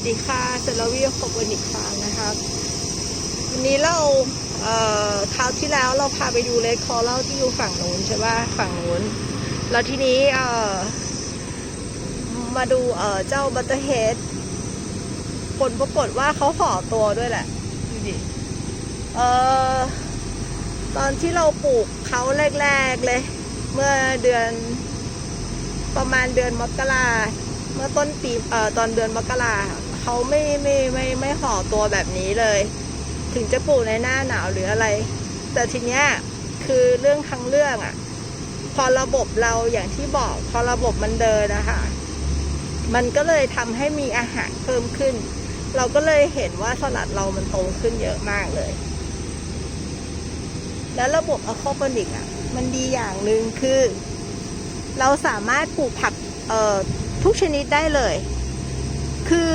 วัสดีค่ะเซลวีขอบวันอีกครั้งนะครับวันนี้เราเอ่อคราวที่แล้วเราพาไปดูเลคคอเล่าที่อยู่ฝั่งนู้นใช่ป่ะฝั่งนู้นแล้วทีนี้เอ่อมาดูเอ่อเจ้าบัตเตอร์เฮดผลปรากฏว่าเขาห่อตัวด้วยแหละดูดิเอ่อตอนที่เราปลูกเขาแรกๆเลย เมื่อเดือนประมาณเดือนมกราเมื่อต้นปีเอ่อตอนเดือนมกรา เขาไม่ไม่ไม่ไม่ห่อตัวแบบนี้เลย ถึงจะปลูกในหน้าหนาวหรืออะไร แต่ทีเนี้ยคือเรื่องทั้งเรื่องอะ่ะ พอระบบเราอย่างที่บอก พอระบบมันเดินนะคะมันก็เลยทำให้มีอาหารเพิ่มขึ้น เราก็เลยเห็นว่าสลัดเรามันโตขึ้นเยอะมากเลย แล้วระบบอะคอปนิกอะ มันดีอย่างหนึ่งคือ เราสามารถปลูกผักเอ่อทุกชนิดได้เลย คือ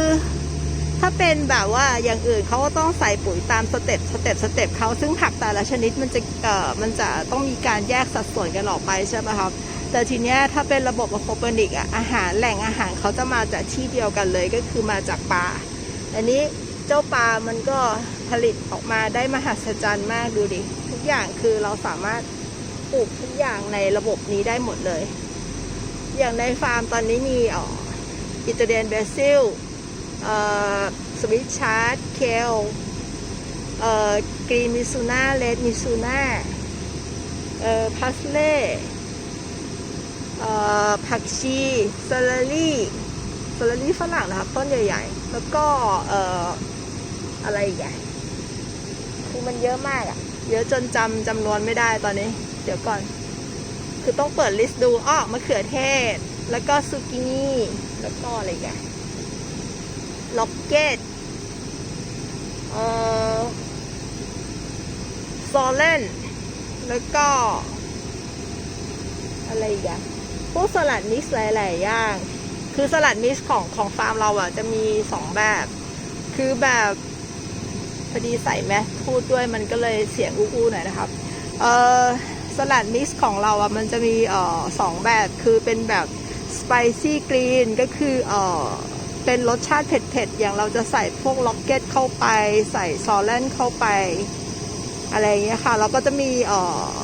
ถ้าเป็นแบบว่าอย่างอื่นเขาก็ต้องใส่ปุ๋ยตามสเต็ปสเต็ปสเต็ปเขาซึ่งผักแต่ละชนิดมันจะเอ่อมันจะต้องมีการแยกสัดส่วนกันออกไปใช่ไหมครับแต่ทีเนี้ยถ้าเป็นระบบอะคอปนิกอะอาหารแหล่งอาหารเขาจะมาจากที่เดียวกันเลยก็คือมาจากปลาอันนี้เจ้าปลามันก็ผลิตออกมาได้มหัศจรรย์มากดูดิทุกอย่างคือเราสามารถปลูกทุกอย่างในระบบนี้ได้หมดเลย อย่างในฟาร์มตอนนี้มีอ๋ออิตาเลียนเบซิล สวิตชาร์ดเคลกรีนมิซูน่าเลดมิซูน่าพาสเล่ผักชีซาลารี่ซาลารี่ฝรั่งนะครับ ต้นใหญ่ๆ แล้วก็ออะไรอีกอะคือมันเยอะมากอะเยอะจนจำจำนวนไม่ได้ตอนนี้ เดี๋ยวก่อน คือต้องเปิดลิสต์ดูอ้อมะเขือเทศ แล้วก็ซูกินี่ แล้วก็อะไรแก ล็อกเก็ตเอ่อซอลเลนแล้วก็ อะไรอีกอะพวกสลัดมิกซ์หลาย ๆ อย่าง คือสลัดมิกซ์ของของฟาร์มเราอะจะมีสองแบบ คือแบบพอดีใส่แมสพูดด้วยมันก็เลยเสียงอู้ๆหน่อยนะครับ เอ่อสลัดมิกซ์ของเราอะมันจะมีเอ่อสองแบบ คือเป็นแบบสไปซี่กรีนก็คือเอ่อ เป็นรสชาติเผ็ดๆ อย่างเราจะใส่พวกล็อกเก็ตเข้าไป ใส่ซอลเลนเข้าไป อะไรอย่างเงี้ยค่ะแล้วก็จะมีเอ่อ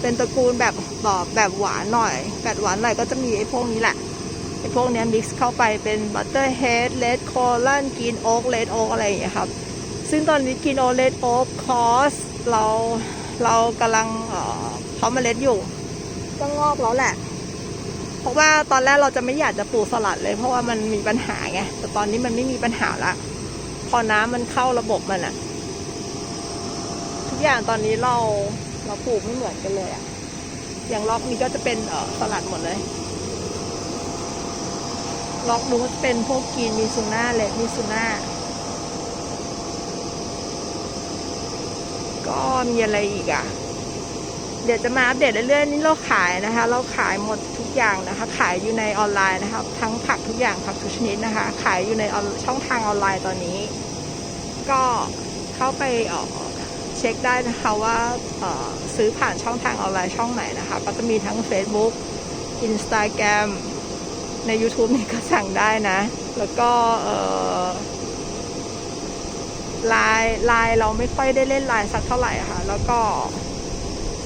เป็นตระกูลแบบแบบแบบหวานหน่อย แบบหวานหน่อยก็จะมีไอ้พวกนี้แหละไอ้พวกเนี้ยมิกซ์เข้าไปเป็นบัตเตอร์เฮดเลดโคลันกินโอ๊กเลดโอ๊กอะไรอย่างเงี้ยครับ ซึ่งตอนนี้กินโอเลดโอ๊กคอสเราเรากำลังเอ่อเพาะเมล็ดอยู่ก็งอกแล้วแหละ ราะว่าตอนแรกเราจะไม่อยากจะปลูกสลัดเลย เพราะว่ามันมีปัญหาไงแต่ตอนนี้มันไม่มีปัญหาละพอน้ำมันเข้าระบบมันอะทุกอย่างตอนนี้เราเราปลูกไม่เหมือนกันเลยอะอย่างล็อกนี้ก็จะเป็นเออสลัดหมดเลย ล็อกนู้นเป็นพวกกีนมิซูน่าเลดมิซูน่าก็มีอะไรอีกอะ่ะ เดี๋ยวจะมาอัปเดตเรื่อยๆนี่เราขายนะคะ เราขายหมดทุกอย่างนะคะ ขายอยู่ในออนไลน์นะคะทั้งผักทุกอย่างผักทุกชนิดนะคะ ขายอยู่ในช่องทางออนไลน์ตอนนี้ ก็เข้าไปเอ่อเช็คได้นะคะว่าซื้อผ่านช่องทางออนไลน์ช่องไหนนะคะ ก็จะมีทั้ง Facebook Instagram ใน YouTube นี่ก็สั่งได้นะ แล้วก็ไลน์ไลน์เราไม่ค่อยได้เล่นไลน์สักเท่าไหร่ค่ะ แล้วก็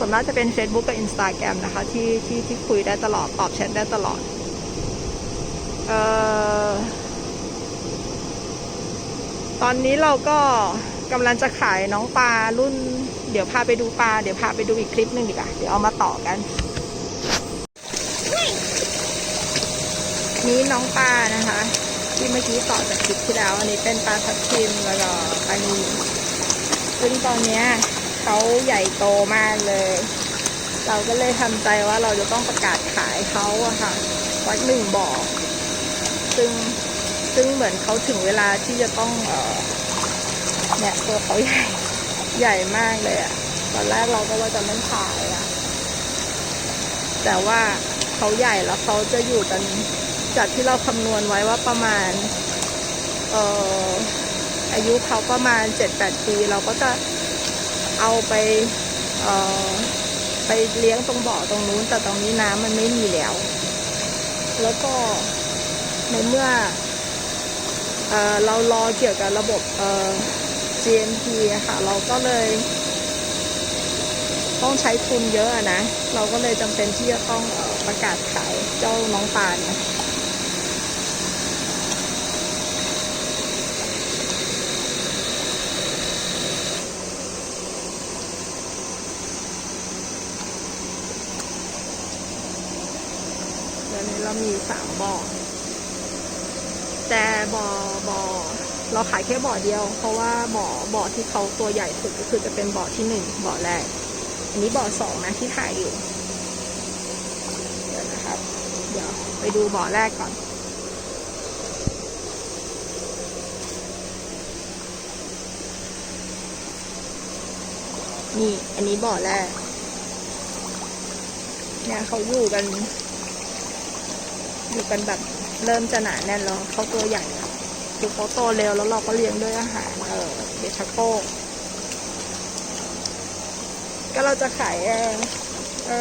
ส่วนมากจะเป็น Facebook กับ Instagram นะคะที่ที่ที่คุยได้ตลอด ตอบแชทได้ตลอด เอ่อ ตอนนี้เราก็กำลังจะขายน้องปลารุ่น เดี๋ยวพาไปดูปลา เดี๋ยวพาไปดูอีกคลิปหนึ่งดีกว่า เดี๋ยวเอามาต่อกัน นี่น้องปลานะคะ ที่เมื่อกี้ต่อจากคลิปที่แล้ว อันนี้เป็นปลาทับทิมแล้วก็ปลานีซึ่งตอนเนี้ย เขาใหญ่โตมากเลย เราก็เลยทำใจว่าเราจะต้องประกาศขายเขาอะค่ะ วัดหนึ่งบ่อ ซึ่งซึ่งเหมือนเขาถึงเวลาที่จะต้องเออเนี่ยตัวเขาใหญ่ใหญ่มากเลยอะตอนแรกเราก็ว่าจะไม่ขายอะแต่ว่าเขาใหญ่แล้วเขาจะอยู่กันจากที่เราคำนวณไว้ว่าประมาณเอ่ออายุเขาประมาณเจ็ดแปดปี เราก็จะ เอาไปเอ่อไปเลี้ยงตรงบ่อตรงนู้น แต่ตรงนี้น้ำมันไม่มีแล้ว แล้วก็ในเมื่อเอ่อเรารอเกี่ยวกับระบบเอ่อ GMP ค่ะ เราก็เลย ต้องใช้ทุนเยอะนะ เราก็เลยจำเป็นที่จะต้องประกาศขายเจ้าน้องตาลนะ มีสามบ่อ แต่บ่อบ่อเราขายแค่บ่อเดียว เพราะว่าบ่อบ่อที่เขาตัวใหญ่สุดก็คือจะเป็นบ่อที่หนึ่งบ่อแรก อันนี้บ่อสองนะที่ถ่ายอยู่ เดี๋ยวนะครับ เดี๋ยวไปดูบ่อแรกก่อนนี่ อันนี้บ่อแรกเนี่ยเขาอยู่กัน อยู่กันแบบเริ่มจะหนาแน่นแล้วเขาตัวใหญ่คือเขาโตเร็วแล้วเราก็เลี้ยงด้วยอาหารเออเบชาโก้ก็เราจะขายเออเออ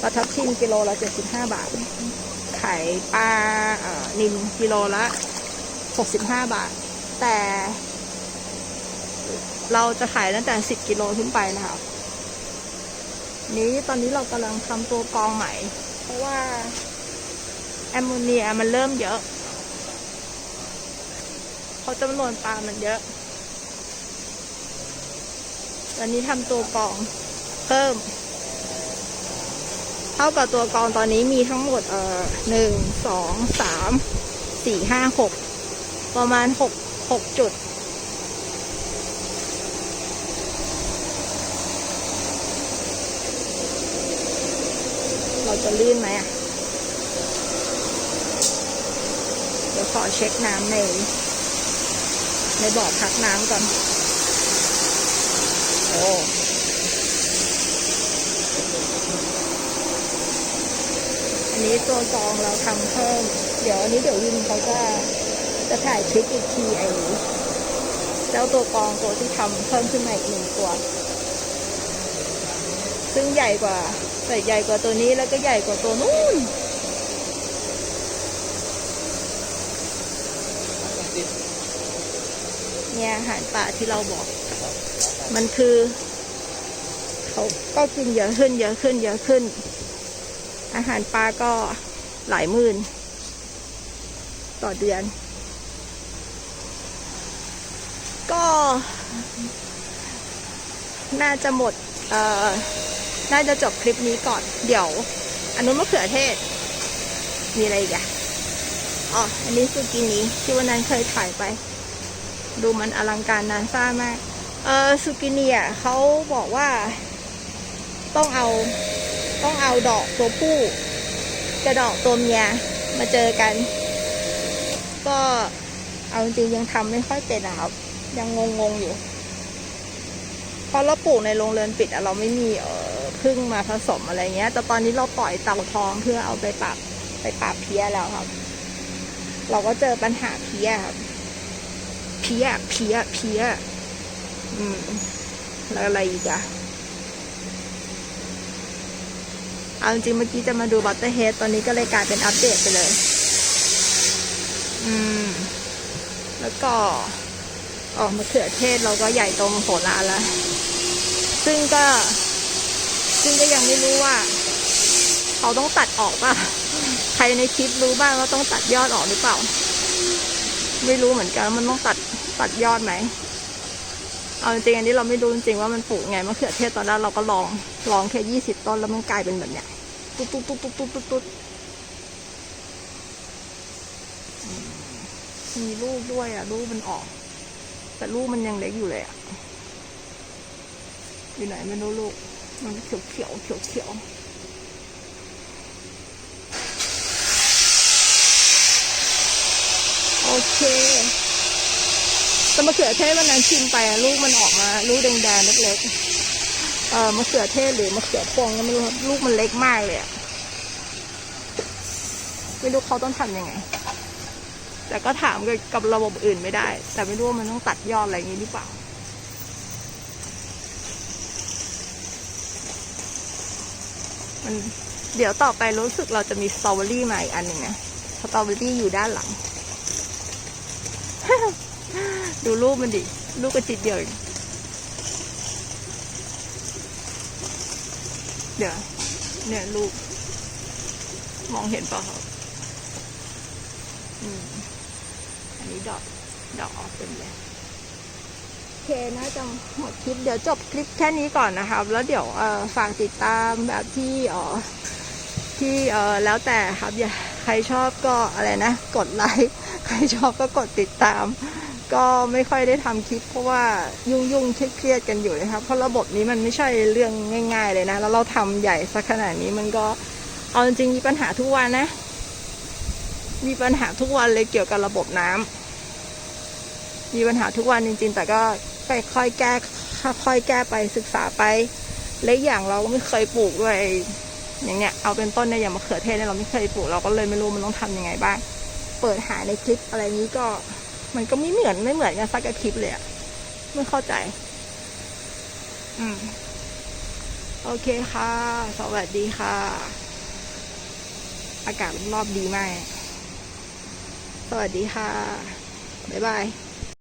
ปลาทับทิมกิโลละเจ็ดสิบห้าบาท ขายปลาเอ่อนิลกิโลละหกสิบห้าบาท แต่ เราจะขายตั้งแต่สิบกิโลขึ้นไปนะคะนี้ตอนนี้เรากำลังทำตัวกองใหม่ เพราะว่า แอมโมเนียมันเริ่มเยอะเพราะจำนวนปลามันเยอะ ตอนนี้ทำตัวกองเพิ่ม เท่ากับตัวกองตอนนี้มีทั้งหมดเอ่อหนึ่งสองสามสี่ห้าหกประมาณหกหกจุดเราจะลื่นไหมอะ เดี๋ยว ขอเช็คน้ำใน ในบ่อพักน้ำก่อน โอ้อันนี้ตัวกองเราทำเพิ่ม เดี๋ยวอันนี้เดี๋ยววินเขาจะจะถ่ายคลิปอีกทีไอ้เจ้าตัวกองตัวที่ทำเพิ่มขึ้นมาอีกหนึ่งตัว ซึ่งใหญ่กว่าแต่ใหญ่กว่าตัวนี้แล้วก็ใหญ่กว่าตัวนู้น เนี่ยอาหารป่าที่เราบอก มันคือ เขาก็กินเยอะขึ้น เยอะขึ้น เยอะขึ้น อาหารปลาก็หลายหมื่น ต่อเดือน ก็ น่าจะหมด เอ่อ น่าจะจบคลิปนี้ก่อน เดี๋ยว อันนู้นมะเขือเทศ มีอะไรอีกอะ อ๋อ อันนี้ซูกินีที่วันนั้นเคยถ่ายไป ดูมันอลังการนานซ่ามาก เออซูกินีอะเขาบอกว่า ต้องเอาต้องเอาดอกตัวผู้กับดอกตัวเมียมาเจอกัน ก็เอาจริงยังทำไม่ค่อยเป็นนะครับ ยังงงๆอยู่เพราะเราปลูกในโรงเรือนปิดอะเราไม่มีเออพึ่งมาผสมอะไรเงี้ย แต่ตอนนี้เราปล่อยเต่าทองเพื่อเอาไปปราบไปปราบเพี้ยแล้วครับ เราก็เจอปัญหาเพี้ยเพี้ยเพี้ยเพี้ยอืมแล้วอะไรอีกอะเอาจริงเมื่อกี้จะมาดูบัตเตอร์เฮดตอนนี้ก็เลยกลายเป็นอัปเดตไปเลย อืม แล้วก็ออกมะเขือเทศเราก็ใหญ่โตมโหฬารแล้ว ซึ่งก็ ซึ่งก็ยังไม่รู้ว่า เขาต้องตัดออกป่ะ รในคลิปรู้บ้างว่าต้องตัดยอดออกหรือเปล่า ไม่รู้เหมือนกันมันต้องตัดตัดยอดไหมเอาจริงๆอันนี้เราไม่รู้จริงๆว่ามันปลูกไงมะเขือเทศตอนแรกเราก็ลองลองแค่ยี่สิบต้นแล้วมันกลายเป็นแบบเนี้ยตุ๊ดตุ๊ดตุ๊ดตุ๊ดตุ๊ดตุ๊ดตุ๊ดอืมมีลูกด้วยอะลูกมันออก แต่ลูกมันยังเล็กอยู่เลยอะอยู่ไหนไม่รู้ลูกมันเขียวเขียวเขียวเขียว อเคแต่มะเขือเทศวันนั้นชิมไปลูกมันออกมา ลูกแดงๆเล็กๆเอ่อมะเขือเทศหรือมะเขือพวงก็ไม่รู้ลูกมันเล็กมากเลยอะไม่รู้เขาต้องทำยังไง แต่ก็ถามกับกับระบบอื่นไม่ได้ แต่ไม่รู้ว่ามันต้องตัดยอดอะไรอย่างนี้หรือเปล่ามันเดี๋ยวต่อไปรู้สึกเราจะมีสตรอเบอรี่มาอีกอันหนึ่งนะสตรอเบอรี่อยู่ด้านหลัง ดูรูปมันดิ ลูกกระจิตเดียวเองเดี๋ยว เนี่ยลูก มองเห็นเปล่าครับอืมอันนี้ดอก ดอกออกเต็มเลยโอเคน่าจะหมดคลิป เดี๋ยวจบคลิปแค่นี้ก่อนนะครับ แล้วเดี๋ยวฝากติดตามแบบที่อ๋อที่เออแล้วแต่ครับอย่าใครชอบก็อะไรนะ กดไลค์ ใครชอบก็กดติดตาม ก็ไม่ค่อยได้ทำคลิปเพราะว่ายุ่งยุ่งๆเครียดๆกันอยู่นะครับเพราะระบบนี้มันไม่ใช่เรื่องง่าย ๆ เลยนะ แล้วเราทำใหญ่สักขนาดนี้มันก็เอาจริงมีปัญหาทุกวันนะ มีปัญหาทุกวันเลยเกี่ยวกับระบบน้ำมีปัญหาทุกวันจริง ๆ แต่ก็ค่อยๆแก้ค่อยๆแก้ไปศึกษาไปและอีกอย่างเราก็ไม่เคยปลูกด้วยอย่างเนี้ยเอาเป็นต้นเนี่ยอย่างมะเขือเทศเนี่ยเราไม่เคยปลูกเราก็เลยไม่รู้มันต้องทำยังไงบ้าง เปิดหาในคลิปอะไรนี้ก็ มันก็ไม่เหมือนไม่เหมือนกันสักคลิปเลยอะไม่เข้าใจ อืม โอเคค่ะ สวัสดีค่ะ อากาศรอบดีมาก สวัสดีค่ะ บ๊ายบาย